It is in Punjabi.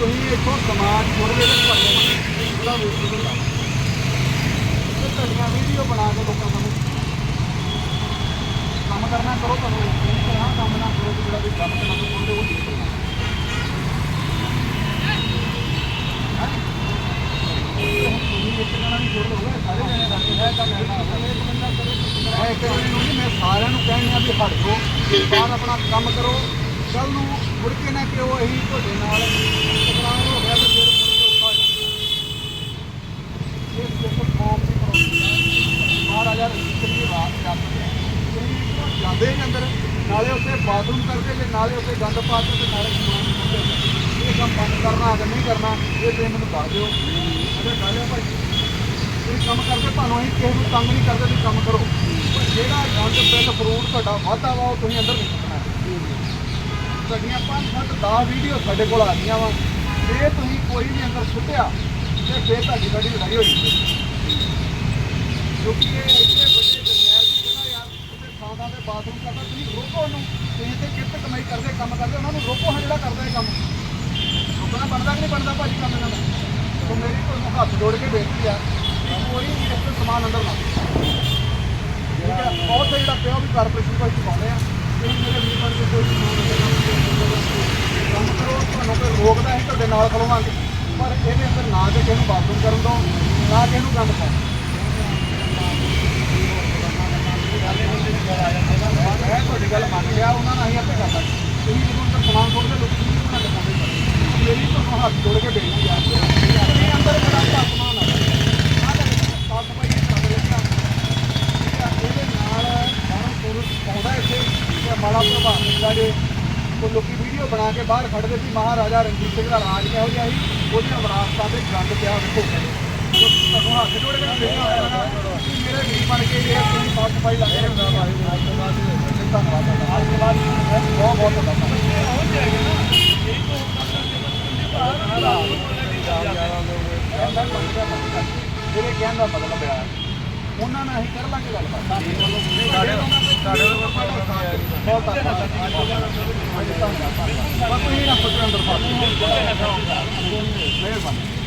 ਤੁਸੀਂ ਇੱਥੋਂ ਸਮਾਜ ਥੋੜੇ ਜਿਹੇ ਕਰਦੇ ਉਹਦਾ ਵੇਖ ਕੇ ਤੇ ਤੁਹਾਡੀਆਂ ਵੀਡੀਓ ਬਣਾ ਕੇ ਲੋਕਾਂ ਨੂੰ। ਕੰਮ ਕਰਨਾ ਕਰੋ ਤੁਹਾਨੂੰ ਇਸ ਤਰ੍ਹਾਂ ਕੰਮ ਨਾ ਕਰੋ ਕਿ ਜਿਹੜਾ ਵੀ ਕੰਮ ਕਰਨਾ ਚਾਹੁੰਦੇ ਉਹ ਨਹੀਂ ਕਰਨਾ। ਤੁਸੀਂ ਸਾਰੇ ਮੈਂ ਸਾਰਿਆਂ ਨੂੰ ਕਹਿਣਾ ਵੀ ਹਟ ਜਾਓ। ਬਾਹਰ ਆਪਣਾ ਕੰਮ ਕਰੋ। ਕੱਲ ਨੂੰ ਮੁੜ ਕੇ ਨਾ ਕਿ ਅਸੀਂ ਤੁਹਾਡੇ ਨਾਲ ਟਕਰਾਅ ਹੋ ਗਿਆ ਤੇ ਫਿਰ ਮੁੜ ਕੇ ਔਖਾ ਹੋ ਜਾਣਾ ਇਹ ਸਿਰਫ ਕੌਮ ਦੀ ਪ੍ਰੋਬਲਮ ਮਹਾਰਾਜਾ ਰਣਜੀਤ ਸਿੰਘ ਜਾਂਦੇ ਜਾਂਦੇ ਹੀ ਅੰਦਰ। ਨਾਲੇ ਉੱਥੇ ਬਾਥਰੂਮ ਕਰਕੇ ਤੇ ਨਾਲੇ ਉੱਥੇ ਗੰਦ ਪਾ ਕੇ ਤੇ ਨਾਲੇ ਇਹ ਕੰਮ ਬੰਦ ਕਰਨਾ, ਅਗਰ ਨਹੀਂ ਕਰਨਾ, ਇਹ ਤੇ ਮੈਨੂੰ ਦੱਸ ਦਿਓ। ਅਗਰ ਗੱਲ ਹੈ ਭਾਈ, ਤੁਸੀਂ ਕੰਮ ਕਰਦੇ, ਤੁਹਾਨੂੰ ਅਸੀਂ ਕਿਸੇ ਨੂੰ ਤੰਗ ਨਹੀਂ ਕਰਦੇ, ਤੁਸੀਂ ਕੰਮ ਕਰੋ। ਪਰ ਜਿਹੜਾ ਗੰਦ ਪਿੱਲ ਫਰੂਟ ਤੁਹਾਡਾ ਵਾਧਾ ਵਾ ਉਹ ਤੁਸੀਂ ਅੰਦਰ ਨਹੀਂ ਸੁੱਟਣਾ। ਤੁਹਾਡੀਆਂ ਪੰਜ ਸੱਤ 10 ਵੀਡੀਓ ਸਾਡੇ ਕੋਲ ਆ ਗਈਆਂ ਵਾ। ਜੇ ਤੁਸੀਂ ਕੋਈ ਵੀ ਅੰਦਰ ਸੁੱਟਿਆ, ਤੇ ਫਿਰ ਤੁਹਾਡੀ ਸਾਡੀ ਲੜਾਈ ਹੋਈ। ਕਿਉਂਕਿ ਇਹ ਇੱਥੇ ਵੱਡੇ ਜਰਨੈਲ ਦੀ ਜਗ੍ਹਾ ਯਾਰ ਉਹਦੇ ਥਾਂ ਥਾਂ ਤੇ ਬਾਥਰੂਮ ਕਰਦਾ, ਤੁਸੀਂ ਰੋਕੋ ਉਹਨੂੰ। ਤੁਸੀਂ ਤੇ ਕਿਰਤ ਕਮਾਈ ਕਰਦੇ, ਕੰਮ ਕਰਦੇ, ਉਹਨਾਂ ਨੂੰ ਰੋਕੋ ਹਾਂ ਜਿਹੜਾ ਕਰਦਾ ਇਹ ਕੰਮ। ਰੋਕਣਾ ਬਣਦਾ ਕਿ ਨਹੀਂ ਬਣਦਾ ਭਾਜੀ ਕੰਮ ਇਹਨਾਂ ਦਾ? ਸੋ ਮੇਰੀ ਤੁਹਾਨੂੰ ਹੱਥ ਜੋੜ ਕੇ ਬੇਨਤੀ ਆ ਕਿ ਕੋਈ ਇਸ ਸਮਾਨ ਅੰਦਰ ਨਾ ਠੀਕ ਹੈ ਬਹੁਤ ਸੇ ਜਿਹੜਾ ਪਿਆ ਉਹ ਵੀ ਕਾਰਪੋਰੇਸ਼ਨ ਕੋਲ ਚੁਕਾਉਂਦੇ ਆ। ਤੁਸੀਂ ਮੇਰੇ ਵੀਰ ਬਣ ਕੇ ਕੋਈ ਕੰਮ ਕਰੋ, ਤੁਹਾਨੂੰ ਕੋਈ ਰੋਕਦਾ ਹੈ ਤੁਹਾਡੇ ਨਾਲ ਖਲੋਵਾਂਗੇ। ਪਰ ਇਹਦੇ ਅੰਦਰ ਨਾ ਤੇ ਕਿਸੇ ਨੂੰ ਬਾਥਰੂਮ ਕਰਨ ਦੋ ਨਾ ਕਿਸੇ ਨੂੰ ਕੰਮ ਪਾਓ ਮੈਂ ਤੁਹਾਡੀ ਗੱਲ ਮੰਨ ਲਿਆ ਉਹਨਾਂ ਨਾਲ ਅਸੀਂ ਆਪੇ ਕਰ ਲਾਂਗੇ ਤੁਸੀਂ ਜਦੋਂ ਅੰਦਰ ਸਮਾਨ ਸੁੱਟਦੇ ਲੋਕੀ ਨਹੀਂ ਬਣਾ ਕੇ ਪਾਉਂਦੇ ਮੇਰੀ ਤੁਹਾਨੂੰ ਹੱਥ ਜੋੜ ਕੇ ਬੇਨਤੀ ਆ ਕਿ ਅੰਦਰ ਬੜਾ ਬੜਾ ਆ ਆਹ ਤਾਂ ਸਾਫ਼ ਸਫ਼ਾਈ ਕਰ ਲੈਣਾ ਇਹਦੇ ਨਾਲ ਬਾਹਰ ਪੁਰਸ਼ ਪਾਉਂਦਾ ਇੱਥੇ ਤੇ ਮਾੜਾ ਪ੍ਰਭਾਵ ਪੈਂਦਾ ਜੇ ਉਹ ਲੋਕੀ ਵੀਡੀਓ ਬਣਾ ਕੇ ਬਾਹਰ ਖੜਦੇ ਸੀ ਮਹਾਰਾਜਾ ਰਣਜੀਤ ਸਿੰਘ ਦਾ ਰਾਜ ਕਿਹੋ ਜਿਹਾ ਸੀ ਉਹਦੀਆਂ ਵਿਰਾਸਤਾਂ ਦੇ ਗੰਦ ਪਿਆ ਵੇਖੋ ਤੁਹਾਨੂੰ ਹੱਥ ਜੋੜ ਕੇ ਬੇਨਤੀ ਆ ਕਿ ਮੇਰੇ ਵੀਰ ਬਣ ਕੇ ਜੇ ਤੁਸੀਂ ਸਾਫ਼ ਸਫ਼ਾਈ ਲਾ ਕੇ ਹੁੰਦਾ ਵਾ ਧੰਨਵਾਦ ਅੱਜ ਦੇ ਬਾਅਦ ਬਹੁਤ ਬਹੁਤ ਤੁਹਾਡਾ ਜਿਹੜੇ ਕਹਿਣ ਦਾ ਮਤਲਬ ਹੈ ਉਹਨਾਂ ਨਾਲ ਅਸੀਂ ਕਰ ਲਾਂਗੇ ਗੱਲਬਾਤ ਸਾਡੇ ਵੱਲੋਂ ਸਾਡੇ ਸਾਡੇ ਵੱਲੋਂ ਬਹੁਤ ਧੰਨਵਾਦ ਬਸ ਤੁਸੀਂ ਨਾ ਸੋਚੋ ਅੰਦਰ ਫਾਸ ਮਿਹਰਬਾਨੀ।